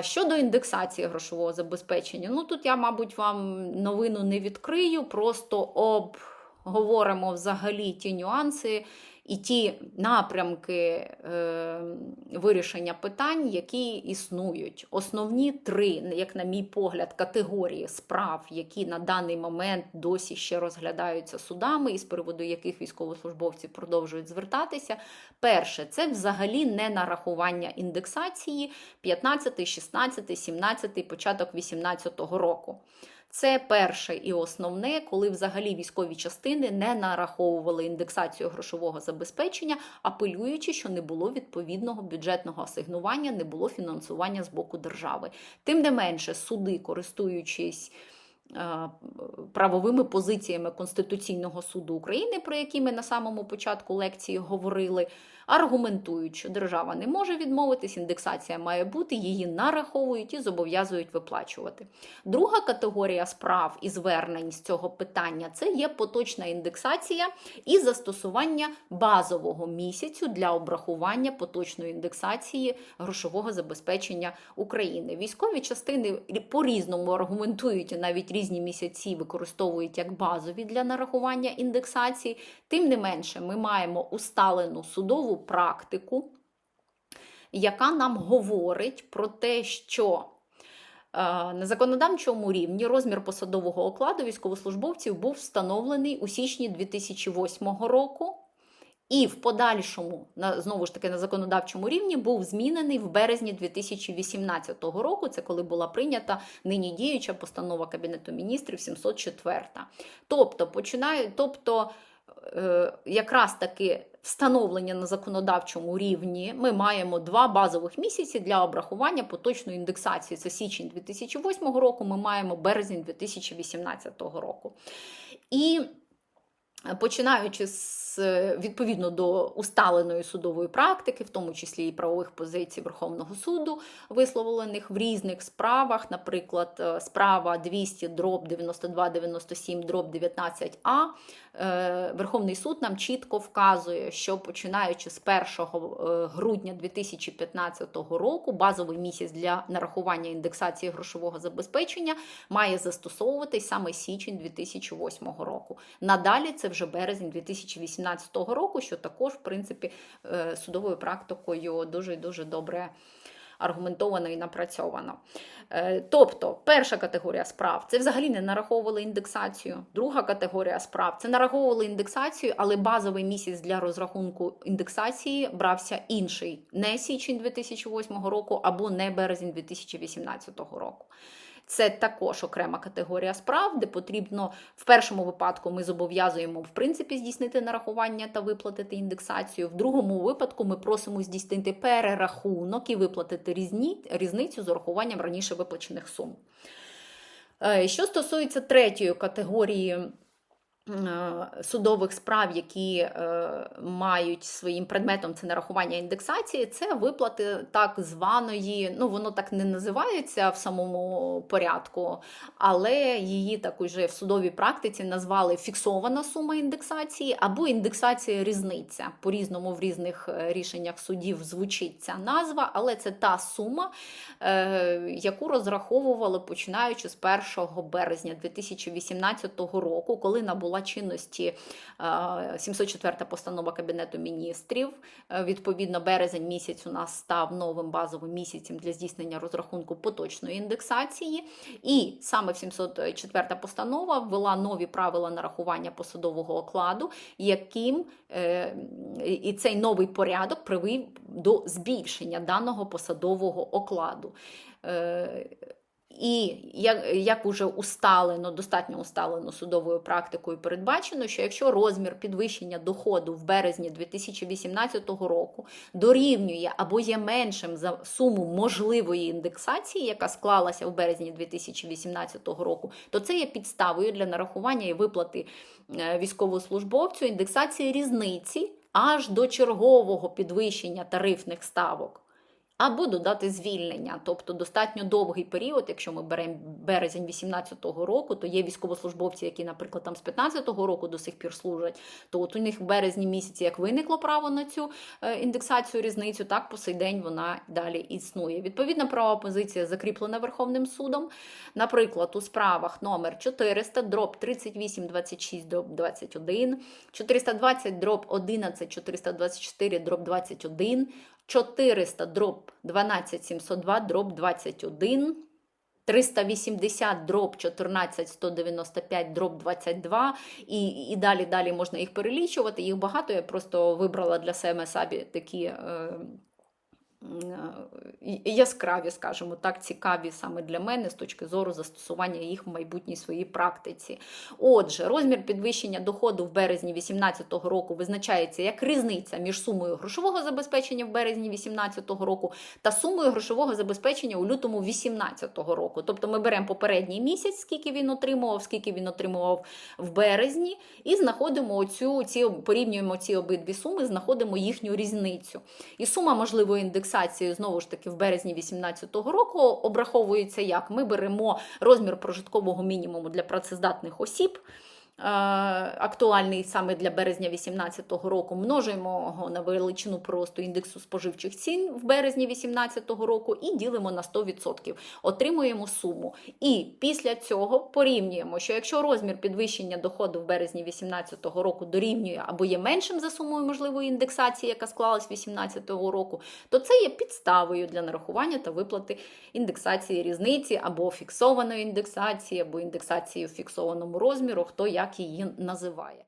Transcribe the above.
Щодо індексації грошового забезпечення, ну тут я, мабуть, вам новину не відкрию, просто обговоримо взагалі ті нюанси і ті напрямки е, вирішення питань, які існують. Основні три, як на мій погляд, категорії справ, які на даний момент досі ще розглядаються судами, і з приводу яких військовослужбовці продовжують звертатися. Перше, це взагалі не нарахування індексації 15, 16, 17, початок 18 року. Це перше і основне, коли взагалі військові частини не нараховували індексацію грошового забезпечення, апелюючи, що не було відповідного бюджетного асигнування, не було фінансування з боку держави. Тим не менше, суди, користуючись правовими позиціями Конституційного суду України, про які ми на самому початку лекції говорили, аргументують, що держава не може відмовитись, індексація має бути, її нараховують і зобов'язують виплачувати. Друга категорія справ і звернень з цього питання це є поточна індексація і застосування базового місяцю для обрахування поточної індексації грошового забезпечення України. Військові частини по-різному аргументують і навіть різні місяці використовують як базові для нарахування індексації. Тим не менше, ми маємо усталену судову практику, яка нам говорить про те, що е, на законодавчому рівні розмір посадового окладу військовослужбовців був встановлений у січні 2008 року. І в подальшому, на знову ж таки, на законодавчому рівні був змінений в березні 2018 року. Це коли була прийнята нині діюча постанова Кабінету міністрів 704. Тобто, починаю, тобто е, якраз таки встановлення на законодавчому рівні ми маємо два базових місяці для обрахування поточної індексації. Це січень 2008 року. Ми маємо березень 2018 року. І Починаючи з відповідно до усталеної судової практики, в тому числі і правових позицій Верховного суду, висловлених в різних справах, наприклад, е, справа 200 дроб 92 97 дроб 19 а е, Верховний суд нам чітко вказує, що починаючи з 1 е, грудня 2015 року, базовий місяць для нарахування індексації грошового забезпечення має застосовуватись саме січень 2008 року. Надалі це вже березень 2018 року, що також, в принципі, е, судовою практикою дуже дуже добре. Аргументовано і напрацьовано. Е, тобто, перша категорія справ це взагалі не нараховували індексацію. Друга категорія справ це нараховували індексацію, але базовий місяць для розрахунку індексації брався інший, не січень 2008 року або не березень 2018 року. Це також окрема категорія справ, де потрібно в першому випадку ми зобов'язуємо в принципі здійснити нарахування та виплатити індексацію. В другому випадку ми просимо здійснити перерахунок і виплатити різні, різницю з урахуванням раніше виплачених сум. Е, що стосується третьої категорії судових справ, які е, мають своїм предметом це нарахування індексації, це виплати так званої, ну воно так не називається в самому порядку, але її так уже в судовій практиці назвали фіксована сума індексації або індексація різниця. По-різному в різних е, рішеннях судів звучить ця назва, але це та сума, яку розраховували починаючи з 1 березня 2018 року, коли набула набула чинності 704 постанова Кабінету міністрів. Е, відповідно, березень місяць у нас став новим базовим місяцем для здійснення розрахунку поточної індексації. І саме 704 постанова ввела нові правила нарахування посадового окладу, яким е, і цей новий порядок привів до збільшення даного посадового окладу. І як як уже усталено, достатньо усталено судовою практикою передбачено, що якщо розмір підвищення доходу в березні 2018 року дорівнює або є меншим за суму можливої індексації, яка склалася в березні 2018 року, то це є підставою для нарахування і виплати е, військовослужбовцю індексації різниці аж до чергового підвищення тарифних ставок або додати звільнення. Тобто достатньо довгий період, якщо ми беремо березень 2018 року, то є військовослужбовці, які, наприклад, там з 2015 року до сих пір служать, то от у них в березні місяці як виникло право на цю е, індексацію різницю, так по сей день вона далі існує. Відповідна права позиція закріплена Верховним судом. Наприклад, у справах номер 400, дроб 38, 26, дроб 21, 420, дроб 11, 424, дроб 21, 400, дроб 12702 дроб 21, 380 дроб 14195 дроб 22 і, і далі далі можна їх перелічувати. Їх багато. Я просто вибрала для себе собі такі. Е, Яскраві, скажімо так, цікаві саме для мене з точки зору застосування їх в майбутній своїй практиці. Отже, розмір підвищення доходу в березні 2018 року визначається як різниця між сумою грошового забезпечення в березні 2018 року та сумою грошового забезпечення у лютому 2018 року. Тобто ми беремо попередній місяць, скільки він отримував, скільки він отримував в березні, і знаходимо оцю, ці, порівнюємо ці обидві суми, знаходимо їхню різницю. І сума можливої індексації знову ж таки в березні 2018 року обраховується як? Ми беремо розмір прожиткового мінімуму для працездатних осіб. Е, Актуальний саме для березня 2018 року, множуємо його на величину просто індексу споживчих цін в березні 2018 року і ділимо на 100%. Отримуємо суму. І після цього порівнюємо, що якщо розмір підвищення доходу в березні 2018 року дорівнює або є меншим за сумою можливої індексації, яка склалась 2018 року, то це є підставою для нарахування та виплати індексації різниці або фіксованої індексації, або індексації в фіксованому розміру, хто як її називає.